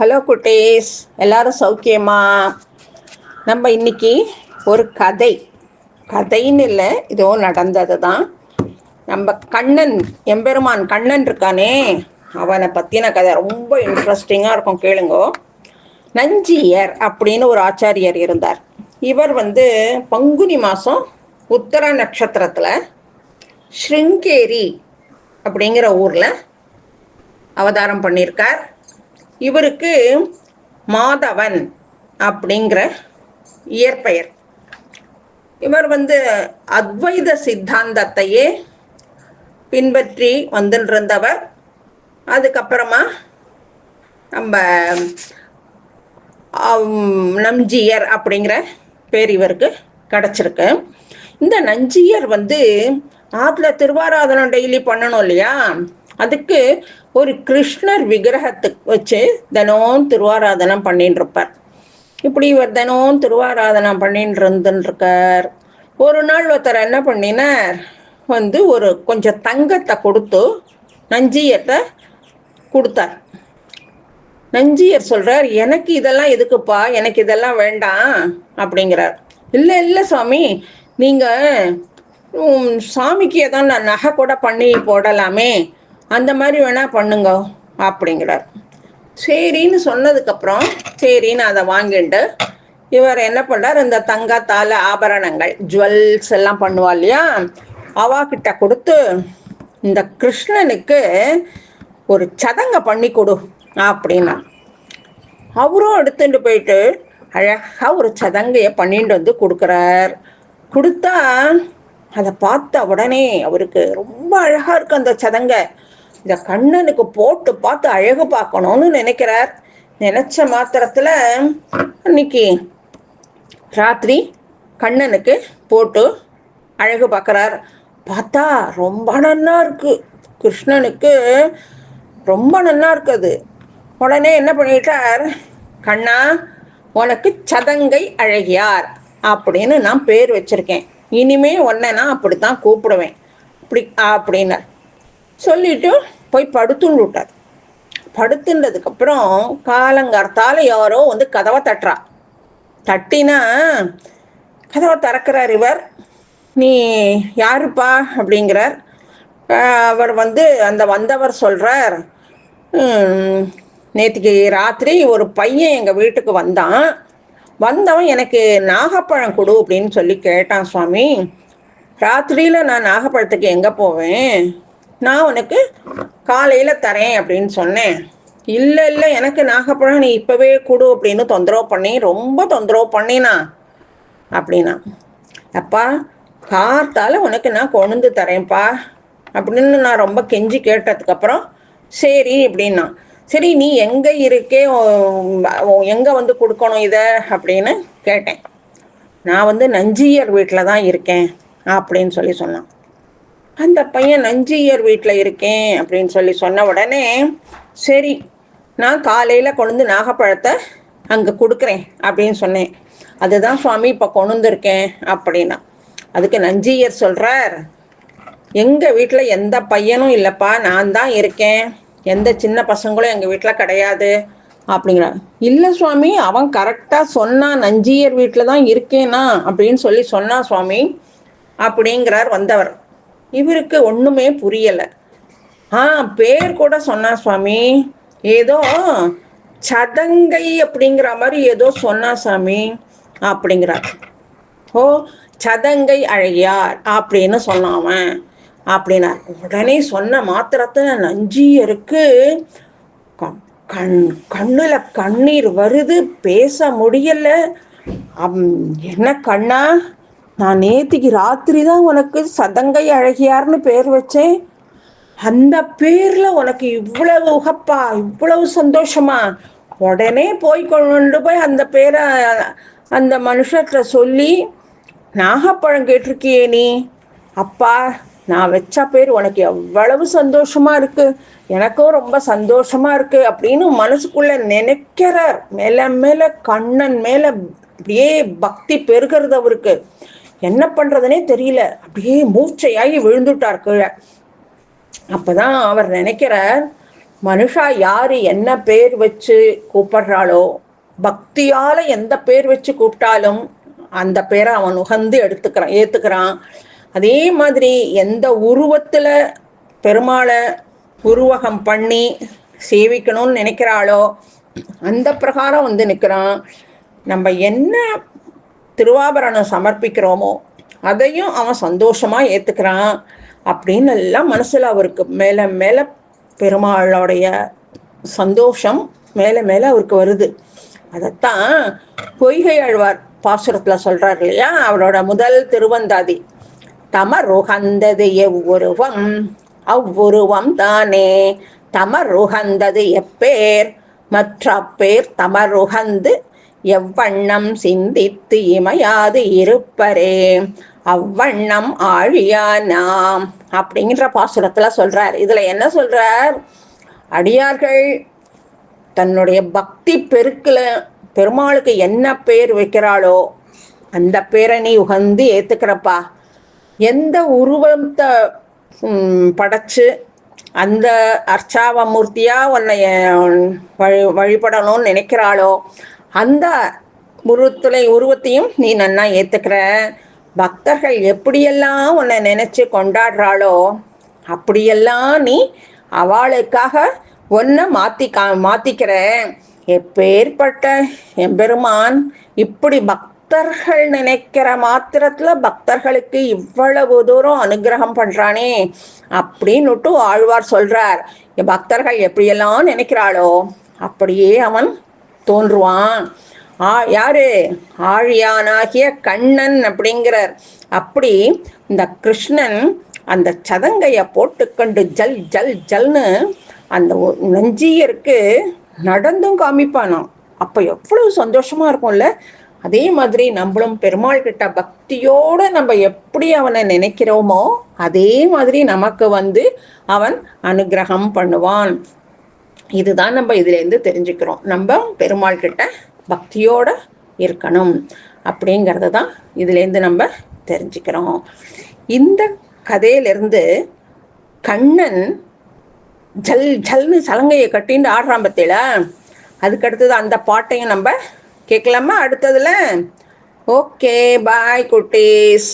Hello குட்டீஸ் எல்லாரும் சௌக்கியமா? நம்ம இன்னைக்கு ஒரு கதை. கதைன்னு இல்லை இதோ நடந்தது தான் நம்ம கண்ணன் எம்பெருமான் கண்ணன் இருக்கானே அவனை பற்றின கதை. ரொம்ப இன்ட்ரெஸ்டிங்காக இருக்கும் கேளுங்கோ. நஞ்சியர் அப்படின்னு ஒரு ஆச்சாரியர் இருந்தார். இவர் வந்து பங்குனி மாதம் உத்தர நட்சத்திரத்தில் ஸ்ருங்கேரி அப்படிங்கிற ஊரில் அவதாரம் பண்ணியிருக்கார். இவருக்கு மாதவன் அப்படிங்கிற இயற்பெயர். இவர் வந்து அத்வைத சித்தாந்தத்தையே பின்பற்றி வந்துருந்தவர். அதுக்கப்புறமா நம்ம ஆம், நம்ஜியர் அப்படிங்கிற பேர் இவருக்கு கிடச்சிருக்கு. இந்த நஞ்சியர் வந்து ஆற்றுல திருவாராதனம் டெய்லி பண்ணணும் இல்லையா? அதுக்கு ஒரு கிருஷ்ணர் விக்கிரகத்துக்கு வச்சு தினம் திருவாராதனம் பண்ணிட்டு இருப்பார் இப்படி இவர் தினம் திருவாராதனம் பண்ணிட்டு இருந்துருக்கார் ஒரு நாள் ஒருத்தர் என்ன பண்ணினார்? வந்து ஒரு கொஞ்சம் தங்கத்தை கொடுத்து நஞ்சியத்தை கொடுத்தார். நஞ்சியர் சொல்றார் எனக்கு இதெல்லாம் எதுக்குப்பா? எனக்கு இதெல்லாம் வேண்டாம் அப்படிங்கிறார். இல்லை இல்லை சுவாமி நீங்கள் சாமிக்கு ஏதோ நான் நகை கூட பண்ணி போடலாமே அந்த மாதிரி வேணா பண்ணுங்க அப்படிங்கிறார். சரின்னு சொன்னதுக்கப்புறம் சரின்னு அதை வாங்கிட்டு இவர் என்ன பண்ணார் இந்த தங்கத்தால ஆபரணங்கள் ஜுவல்ஸ் எல்லாம் பண்ணுவா இல்லையா? அவா கிட்ட கொடுத்து இந்த கிருஷ்ணனுக்கு ஒரு சதங்க பண்ணி கொடு அப்படின்னா. அவரும் எடுத்துட்டு போயிட்டு அழகாக ஒரு சதங்கைய பண்ணிட்டு வந்து கொடுக்குறார். கொடுத்தா அதை பார்த்த உடனே அவருக்கு ரொம்ப அழகாக இருக்கு அந்த சதங்கை இந்த கண்ணனுக்கு போட்டு பார்த்து அழகு பார்க்கணும்னு நினைக்கிறார். நினைச்ச மாத்திரத்துல அன்னைக்கு ராத்திரி கண்ணனுக்கு போட்டு அழகு பார்க்குறார். பார்த்தா ரொம்ப நல்லா இருக்கு. கிருஷ்ணனுக்கு ரொம்ப நல்லா இருக்குது. உடனே என்ன பண்ணிட்டார்? கண்ணா உனக்கு சதங்கை அழகியார் அப்படின்னு நான் பேர் வச்சிருக்கேன். இனிமே உன்னை நான் அப்படித்தான் கூப்பிடுவேன். அப்படி அப்படின்னார். சொல்லிட்டு போய் படுத்துன்னு விட்டார். படுத்துன்றதுக்கப்புறம் காலங்கார்த்தால யாரோ வந்து கதவை தட்டுறா. தட்டினா கதவை திறக்கிறார் இவர். நீ யாருப்பா? அப்படிங்கிறார். அவர் வந்து அந்த வந்தவர் சொல்றார் நேற்றுக்கு ராத்திரி ஒரு பையன் எங்கள் வீட்டுக்கு வந்தான். வந்தவன் எனக்கு நாகப்பழம் கொடு அப்படின்னு சொல்லி கேட்டான் சுவாமி. ராத்திரியில் நான் நாகப்பழத்துக்கு எங்கே போவேன்? நான் உனக்கு காலையில் தரேன் அப்படின்னு சொன்னேன். இல்லை இல்லை எனக்கு நாகப்பழம் நீ இப்போவே கொடு அப்படின்னு தொந்தரவு பண்ணி ரொம்ப தொந்தரவு பண்ணினா அப்படின்னா அப்பா காத்தால உனக்கு நான் கொண்டு தரேன்ப்பா அப்படின்னு நான் ரொம்ப கெஞ்சி கேட்டதுக்கப்புறம் சரி அப்படின்னா சரி நீ எங்கே இருக்கே எங்கே வந்து கொடுக்கணும் இதை அப்படின்னு கேட்டேன். நான் வந்து நஞ்சியர் வீட்டில் தான் இருக்கேன் அப்படின்னு சொல்லி சொன்னான். அந்த பையன் நஞ்சியர் வீட்டில் இருக்கேன் அப்படின்னு சொல்லி சொன்ன உடனே சரி நான் காலையில் கொண்டு நாகப்பழத்தை அங்கே கொடுக்குறேன் அப்படின்னு சொன்னேன். அதுதான் சுவாமி இப்போ கொண்டுருக்கேன் அப்படின்னா. அதுக்கு நஞ்சியர் சொல்கிறார் எங்கள் வீட்டில் எந்த பையனும் இல்லைப்பா நான் தான் இருக்கேன். எந்த சின்ன பசங்களும் எங்கள் வீட்டில் கிடையாது. அப்படிங்கிறார். இல்லை சுவாமி அவன் கரெக்டாக சொன்னான் நஞ்சியர் வீட்டில் தான் இருக்கேனா? அப்படின்னு சொல்லி சொன்னான் சுவாமி அப்படிங்கிறார் வந்தவர். இவருக்கு ஒன்றுமே புரியலை. ஆ பேர் கூட சொன்னா சுவாமி ஏதோ சதங்கை அப்படிங்கிற மாதிரி ஏதோ சொன்னா சாமி அப்படிங்கிறார். ஓ சதங்கை அழகியார் அப்படின்னு சொன்னான் அவன். அப்படின்னார் உடனே சொன்ன மாத்திரத்துல நஞ்சியருக்கு இருக்கு. கண் கண்ணுல கண்ணீர் வருது பேச முடியல. அம், என்ன கண்ணா? நான் நேத்திக்கு ராத்திரி தான் உனக்கு சதங்கை அழகியார்னு பேர் வச்சேன். அந்த பேர்ல உனக்கு இவ்வளவு உகப்பா இவ்வளவு சந்தோஷமா? உடனே போய் கொண்டு போய் அந்த பேரை அந்த மனுஷத்துல சொல்லி நாகப்பழம் கேட்டிருக்கியே நீ? அப்பா நான் வச்ச பேர் உனக்கு எவ்வளவு சந்தோஷமா இருக்கு. எனக்கும் ரொம்ப சந்தோஷமா இருக்கு அப்படின்னு மனசுக்குள்ள நினைக்கிறார் மேல மேல கண்ணன் மேல அப்படியே பக்தி பெருகிறது அவருக்கு. என்ன பண்றதுனே தெரியல. அப்படியே மூச்சையாகி விழுந்துட்டார் கீழே. அப்பதான் அவர் நினைக்கிறார் மனுஷா யாரு? என்ன பேர் வச்சு கூப்பிடுறாளோ? பக்தியால எந்த பேர் வச்சு கூப்பிட்டாலும் அந்த பேரை அவன் உகந்து எடுத்துக்கிறான் ஏத்துக்கிறான். அதே மாதிரி எந்த உருவத்துல பெருமாளை உருவகம் பண்ணி சேவிக்கணும்னு நினைக்கிறாளோ அந்த பிரகாரம் வந்து நிற்கிறான் நம்ம என்ன திருவாபரணம் சமர்ப்பிக்கிறோமோ அதையும் அவன் சந்தோஷமாக ஏற்றுக்கிறான் அப்படின்னு எல்லாம் மனசில் அவருக்கு மேலே மேலே பெருமாளோடைய சந்தோஷம் மேலே மேலே அவருக்கு வருது. அதைத்தான் பொய்கை ஆழ்வார் பாசுரத்தில் சொல்கிறார் இல்லையா? அவரோட முதல் திருவந்தாதி. தமருகந்தது எவ்வுருவம்? அவ்வுருவம் தானே. தமருகந்தது எப்பேர்? மற்ற பேர் தமருகந்து எவ்வண்ணம் சிந்தித்து இமையாது இருப்பரே அவ்வண்ணம் ஆழியா நாம் அப்படிங்கிற பாசுரத்துல சொல்றார். இதுல என்ன சொல்றார்? அடியார்கள் தன்னுடைய பக்தி பெருக்கில் பெருமாளுக்கு என்ன பேர் வைக்கிறாளோ அந்த பேரை நீ உகந்து ஏத்துக்கிறப்பா. எந்த உருவத்தை படைச்சு அந்த அர்ச்சாவமூர்த்தியா உன்னை வழி வழிபடணும்னு நினைக்கிறாளோ அந்த உருவத்துல உருவத்தையும் நீ நன்னா ஏத்துக்கிற. பக்தர்கள் எப்படியெல்லாம் உன்னை நினைச்சு கொண்டாடுறாளோ அப்படியெல்லாம் நீ அவளுக்காக ஒன்றை மாத்தி கா மாத்திக்கிற. எப்பேற்பட்ட எம்பெருமான் இப்படி பக்தர்கள் நினைக்கிற மாத்திரத்துல பக்தர்களுக்கு இவ்வளவு தூரம் அனுகிரகம் பண்றானே அப்படின்னுட்டு ஆழ்வார் சொல்றார். பக்தர்கள் எப்படியெல்லாம் நினைக்கிறாளோ அப்படியே அவன் தோன்றுவான். ஆ யாரு? ஆழியானாகிய கண்ணன் அப்படிங்கிறார். அப்படி இந்த கிருஷ்ணன் அந்த சதங்கையை போட்டுக்கொண்டு ஜல் ஜல் ஜல்னு அந்த நஞ்சியருக்கு நடந்தும் காமிப்பானாம். அப்போ எவ்வளவு சந்தோஷமா இருக்கும்ல. அதே மாதிரி நம்மளும் பெருமாள் கிட்ட பக்தியோட நம்ம எப்படி அவனை நினைக்கிறோமோ அதே மாதிரி நமக்கு வந்து அவன் அனுகிரகம் பண்ணுவான். இதுதான் நம்ம இதுலேருந்து தெரிஞ்சுக்கிறோம். நம்ம பெருமாள் கிட்ட பக்தியோட இருக்கணும் அப்படிங்கிறது தான் இதுலேருந்து நம்ம தெரிஞ்சுக்கிறோம். இந்த கதையிலிருந்து கண்ணன் ஜல் ஜல்னு சலங்கையை கட்டின்னு ஆடுறான் பத்தியில? அதுக்கு அடுத்தது அந்த பாட்டையும் நம்ம கேட்கலாமா அடுத்ததுல? ஓகே பாய் குட்டீஸ்.